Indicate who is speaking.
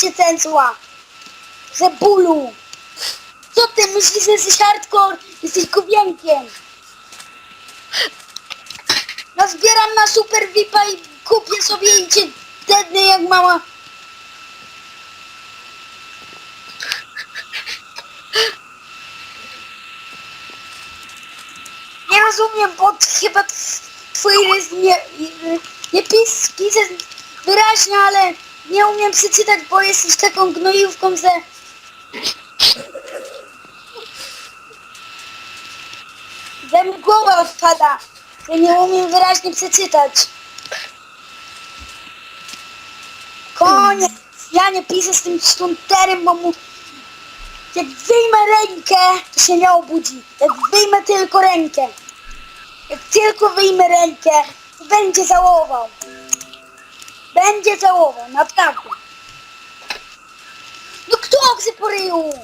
Speaker 1: się cęcła. Ze bólu. Co ty myślisz, że jesteś hardcore? Jesteś kubienkiem. Nazbieram na super VIPa i kupię sobie i cię dednę jak mała. Nie rozumiem, bo chyba tw- twój rys nie, nie pis, piszę wyraźnie, ale nie umiem przeczytać, bo jesteś taką gnojówką, że... Że mi głowa odpada, że nie umiem wyraźnie przeczytać. Koniec! Ja nie piszę z tym sztunterem, bo mu... Jak wyjmę rękę, to się nie obudzi. Jak wyjmę tylko rękę. Jak tylko wyjmę rękę, to będzie żałował. Энди Заова, направду. Ну кто запорил?